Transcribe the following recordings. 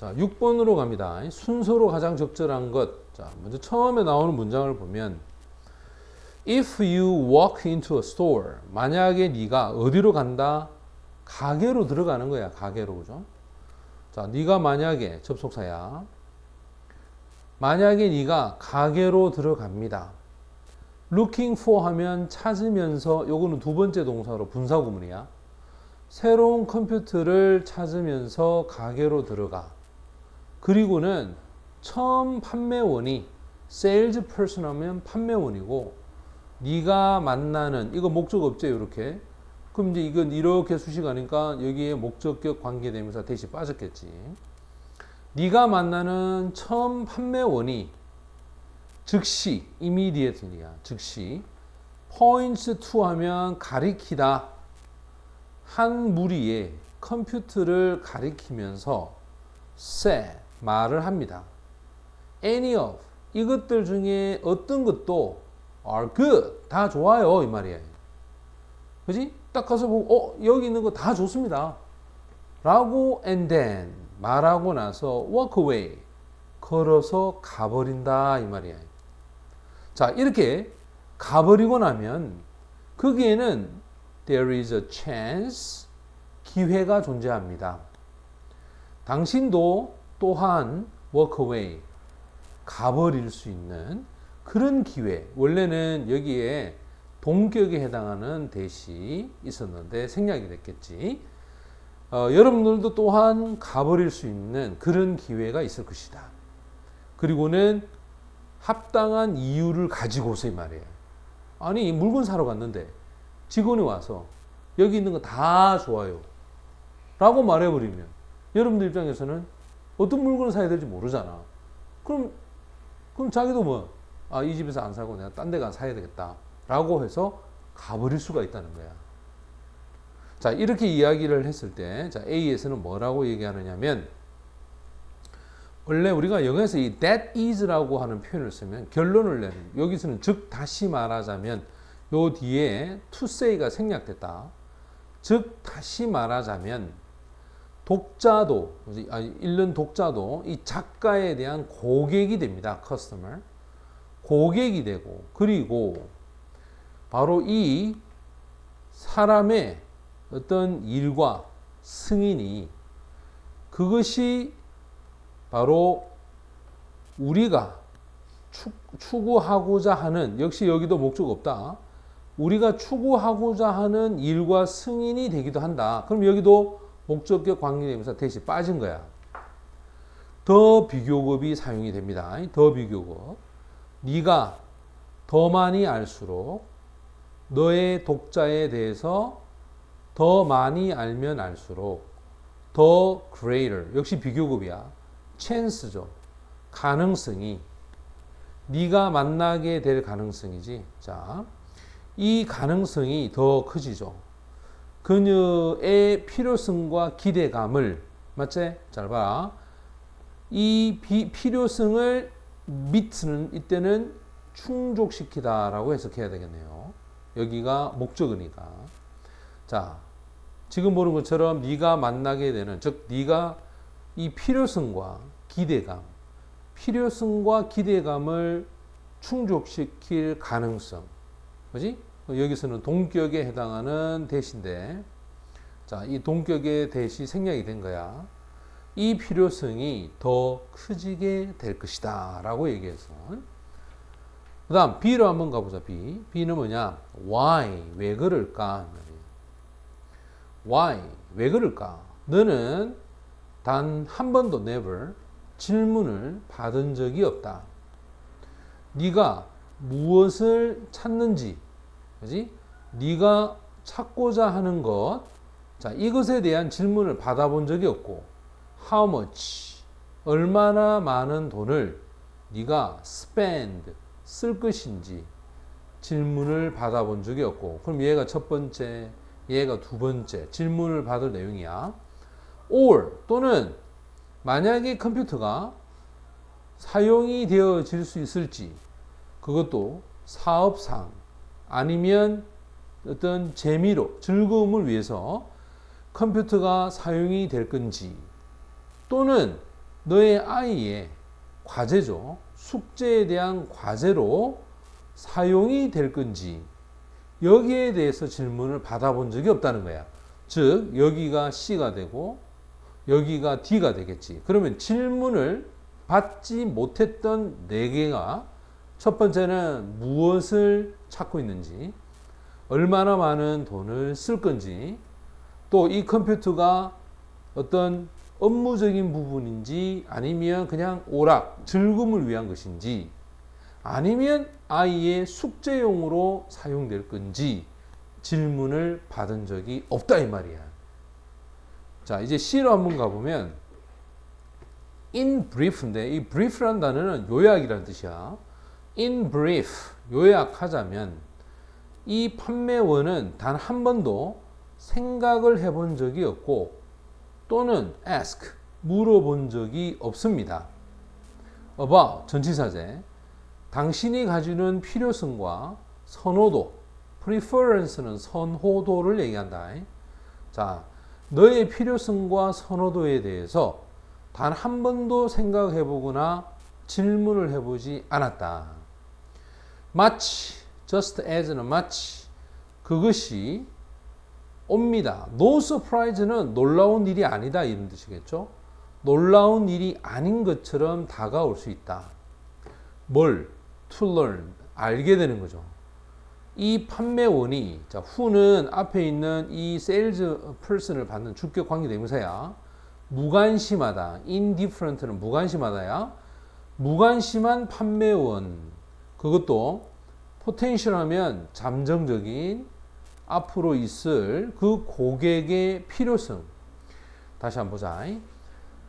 자, 6번으로 갑니다. 순서로 가장 적절한 것. 자, 먼저 처음에 나오는 문장을 보면 If you walk into a store, 만약에 네가 어디로 간다? 가게로 들어가는 거야. 가게로 그죠? 자, 네가 만약에 접속사야. 만약에 네가 가게로 들어갑니다. looking for 하면 찾으면서 요거는 두 번째 동사로 분사 구문이야. 새로운 컴퓨터를 찾으면서 가게로 들어가. 그리고는 처음 판매원이 세일즈 퍼슨 하면 판매원이고 네가 만나는 이거 목적 없죠 이렇게? 그럼 이제 이건 이렇게 수식하니까 여기에 목적격 관계대명사 대시 빠졌겠지. 네가 만나는 처음 판매원이 즉시 immediately야 즉시. points to 하면 가리키다. 한 무리의 컴퓨터를 가리키면서 say 말을 합니다. any of 이것들 중에 어떤 것도 are good 다 좋아요 이 말이에요. 그지? 딱 가서 보고 어 여기 있는 거 다 좋습니다. 라고 and then 말하고 나서 walk away 걸어서 가버린다 이 말이에요. 자 이렇게 가버리고 나면 거기에는 there is a chance 기회가 존재합니다. 당신도 또한 away 가버릴 수 있는 그런 기회. 원래는 여기에 동격에 해당하는 대시 있었는데 생략이 됐겠지. 어, 여러분들도 또한 가버릴 수 있는 그런 기회가 있을 것이다. 그리고는 합당한 이유를 가지고서 이 말이에요. 아니 물건 사러 갔는데 직원이 와서 여기 있는 거 다 좋아요. 라고 말해버리면 여러분들 입장에서는 어떤 물건을 사야 될지 모르잖아. 그럼 그럼 자기도 뭐, 아, 이 집에서 안 사고 내가 딴 데 가서 사야 되겠다. 라고 해서 가버릴 수가 있다는 거야. 자, 이렇게 이야기를 했을 때, 자, A에서는 뭐라고 얘기하느냐면, 원래 우리가 영어에서 이 that is라고 하는 표현을 쓰면 결론을 내는, 여기서는 즉, 다시 말하자면, 요 뒤에 to say가 생략됐다. 즉, 다시 말하자면, 독자도 아니, 읽는 독자도 이 작가에 대한 고객이 됩니다. 커스터머 고객이 되고 그리고 바로 이 사람의 어떤 일과 승인이 그것이 바로 우리가 추구하고자 하는 역시 여기도 목적 없다. 우리가 추구하고자 하는 일과 승인이 되기도 한다. 그럼 여기도 목적격 관계대명사 대신 빠진 거야. 더 비교급이 사용이 됩니다. 더 비교급. 네가 더 많이 알수록 너의 독자에 대해서 더 많이 알면 알수록 더 greater 역시 비교급이야. chance죠. 가능성이 네가 만나게 될 가능성이지. 자, 이 가능성이 더 커지죠. 그녀의 필요성과 기대감을 맞지? 잘 봐. 이 비, 필요성을 미트는 이때는 충족시키다라고 해석해야 되겠네요. 여기가 목적어니까. 자, 지금 보는 것처럼 네가 만나게 되는 즉 네가 이 필요성과 기대감, 필요성과 기대감을 충족시킬 가능성, 그지? 여기서는 동격에 해당하는 대시인데, 자, 이 동격의 대시 생략이 된 거야. 이 필요성이 더 커지게 될 것이다. 라고 얘기해서. 그 다음, B로 한번 가보자, B. B는 뭐냐? Why? 왜 그럴까? Why? 왜 그럴까? 너는 단 한 번도 never 질문을 받은 적이 없다. 네가 무엇을 찾는지 그지? 네가 찾고자 하는 것, 자 이것에 대한 질문을 받아본 적이 없고, how much 얼마나 많은 돈을 네가 spend 쓸 것인지 질문을 받아본 적이 없고, 그럼 얘가 첫 번째, 얘가 두 번째 질문을 받을 내용이야. or 또는 만약에 컴퓨터가 사용이 되어질 수 있을지 그것도 사업상 아니면 어떤 재미로 즐거움을 위해서 컴퓨터가 사용이 될 건지 또는 너의 아이의 과제죠. 숙제에 대한 과제로 사용이 될 건지 여기에 대해서 질문을 받아본 적이 없다는 거야. 즉 여기가 C가 되고 여기가 D가 되겠지. 그러면 질문을 받지 못했던 네 개가 첫 번째는 무엇을 찾고 있는지, 얼마나 많은 돈을 쓸 건지, 또 이 컴퓨터가 어떤 업무적인 부분인지 아니면 그냥 오락, 즐거움을 위한 것인지 아니면 아이의 숙제용으로 사용될 건지 질문을 받은 적이 없다 이 말이야. 자, 이제 C로 한번 가보면 in brief인데 이 brief라는 단어는 요약이라는 뜻이야. In brief 요약하자면 이 판매원은 단 한 번도 생각을 해본 적이 없고 또는 ask 물어본 적이 없습니다. about 전치사제 당신이 가지는 필요성과 선호도 preference는 선호도를 얘기한다. 자, 너의 필요성과 선호도에 대해서 단 한 번도 생각해 보거나 질문을 해보지 않았다. 마치 just as는 마치 그것이 옵니다. No surprise는 놀라운 일이 아니다 이런 뜻이겠죠. 놀라운 일이 아닌 것처럼 다가올 수 있다. 뭘? To learn. 알게 되는 거죠. 이 판매원이 자 who는 앞에 있는 이 sales person을 받는 주격 관계 대명사야. 무관심하다. indifferent는 무관심하다야. 무관심한 판매원. 그것도 potential 하면 잠정적인 앞으로 있을 그 고객의 필요성. 다시 한번 보자.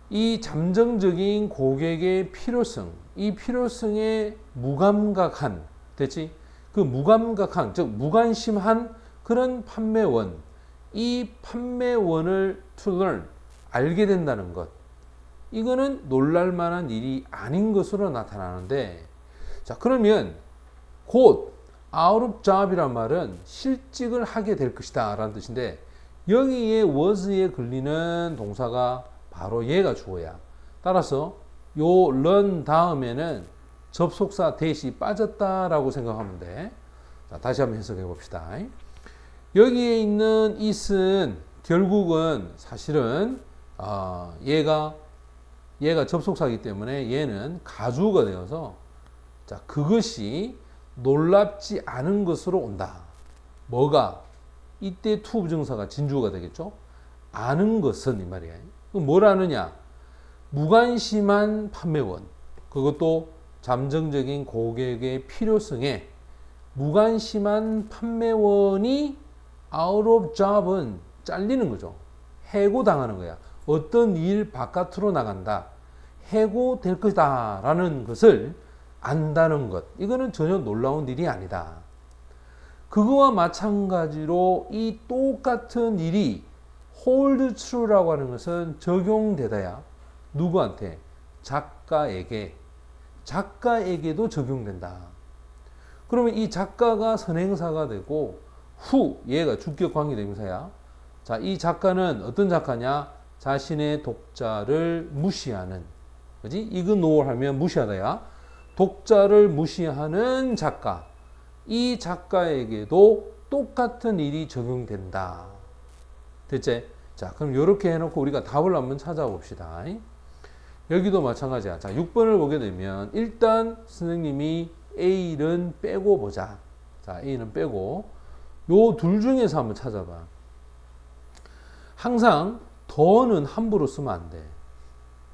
이 잠정적인 고객의 필요성, 이 필요성에 무감각한, 됐지? 그 무감각한, 즉, 무관심한 그런 판매원, 이 판매원을 to learn, 알게 된다는 것. 이거는 놀랄 만한 일이 아닌 것으로 나타나는데, 자, 그러면 곧 of job이란 말은 실직을 하게 될 것이다 라는 뜻인데 여기에 was에 걸리는 동사가 바로 얘가 주어야. 따라서 요 run 다음에는 접속사 대시 빠졌다라고 생각하면 돼. 자, 다시 한번 해석해 봅시다. 여기에 있는 it은 결국은 사실은 어, 얘가 얘가 접속사이기 때문에 얘는 가주가 되어서 자 그것이 놀랍지 않은 것으로 온다. 뭐가? 이때 투 부정사가 진주가 되겠죠? 아는 것은 이 말이야. 뭘 아느냐? 무관심한 판매원. 그것도 잠정적인 고객의 필요성에 무관심한 판매원이 out of job은 잘리는 거죠. 해고당하는 거야. 어떤 일 바깥으로 나간다. 해고될 것이다. 라는 것을 안다는 것. 이거는 전혀 놀라운 일이 아니다. 그거와 마찬가지로 이 똑같은 일이 hold true라고 하는 것은 적용되다야. 누구한테? 작가에게. 작가에게도 적용된다. 그러면 이 작가가 선행사가 되고 후 얘가 주격 관계 대명사야. 자, 이 작가는 어떤 작가냐? 자신의 독자를 무시하는. 그지? 이그노 하면 무시하다야. 독자를 무시하는 작가. 이 작가에게도 똑같은 일이 적용된다. 됐지? 자, 그럼 이렇게 해놓고 우리가 답을 한번 찾아봅시다. 여기도 마찬가지야. 자, 6번을 보게 되면 일단 선생님이 A는 빼고 보자. 자, A는 빼고 요 둘 중에서 한번 찾아봐. 항상 더는 함부로 쓰면 안 돼.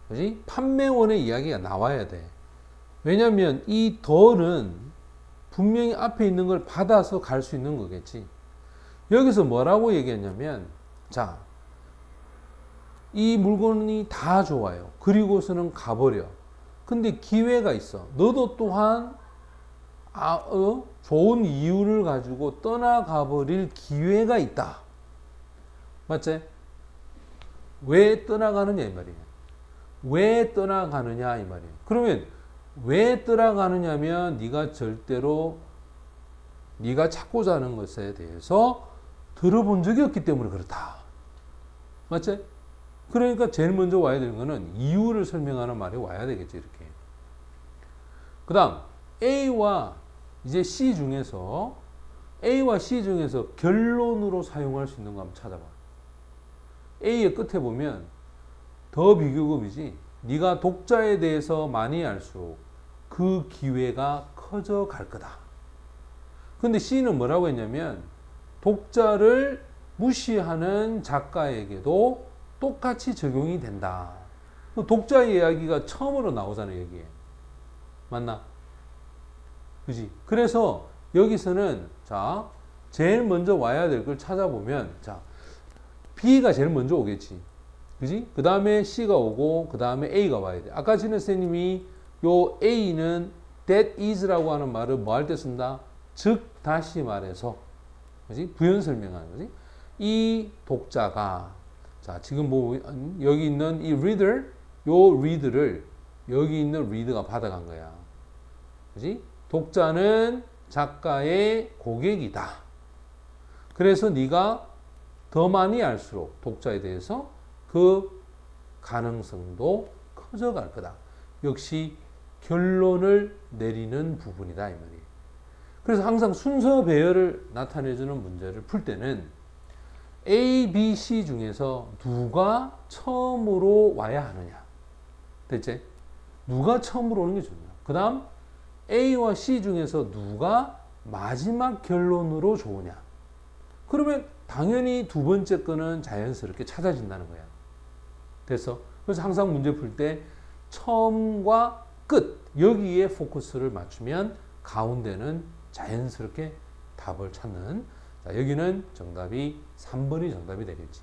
그지? 판매원의 이야기가 나와야 돼. 왜냐하면 이 덜은 분명히 앞에 있는 걸 받아서 갈 수 있는 거겠지. 여기서 뭐라고 얘기했냐면, 자, 이 물건이 다 좋아요. 그리고서는 가버려. 근데 기회가 있어. 너도 또한 아, 어? 좋은 이유를 가지고 떠나가 버릴 기회가 있다. 맞지? 왜 떠나가느냐 이 말이에요. 왜 떠나가느냐 이 말이에요. 그러면 왜 떠나가느냐면 네가 절대로 네가 찾고자 하는 것에 대해서 들어본 적이 없기 때문에 그렇다. 맞지? 그러니까 제일 먼저 와야 되는 거는 이유를 설명하는 말이 와야 되겠지 이렇게. 그 다음 A와 이제 C 중에서 A와 C 중에서 결론으로 사용할 수 있는 거 한번 찾아봐. A의 끝에 보면 더 비교급이지. 네가 독자에 대해서 많이 알수록 그 기회가 커져 갈 거다. 근데 C는 뭐라고 했냐면 독자를 무시하는 작가에게도 똑같이 적용이 된다. 독자 이야기가 처음으로 나오잖아요, 여기에. 맞나? 그지? 그래서 여기서는 자, 제일 먼저 와야 될 걸 찾아보면 자, B가 제일 먼저 오겠지. 그지? 그 다음에 C가 오고, 그 다음에 A가 와야 돼. 아까 진혜 선생님이 요 A는 that is라고 하는 말을 뭐 할 때 쓴다? 즉, 다시 말해서. 그지? 부연 설명하는 거지. 이 독자가, 자, 지금 뭐, 여기 있는 이 reader, 요 read를 여기 있는 reader가 받아간 거야. 그지? 독자는 작가의 고객이다. 그래서 네가 더 많이 알수록 독자에 대해서 그 가능성도 커져갈 거다. 역시 결론을 내리는 부분이다 이 말이에요. 그래서 항상 순서 배열을 나타내주는 문제를 풀 때는 A, B, C 중에서 누가 처음으로 와야 하느냐. 됐지? 누가 처음으로 오는 게 중요해. 그 다음 A와 C 중에서 누가 마지막 결론으로 좋으냐. 그러면 당연히 두 번째 거는 자연스럽게 찾아진다는 거야. 됐어? 그래서 항상 문제 풀 때 처음과 끝 여기에 포커스를 맞추면 가운데는 자연스럽게 답을 찾는 자, 여기는 정답이 3번이 정답이 되겠지.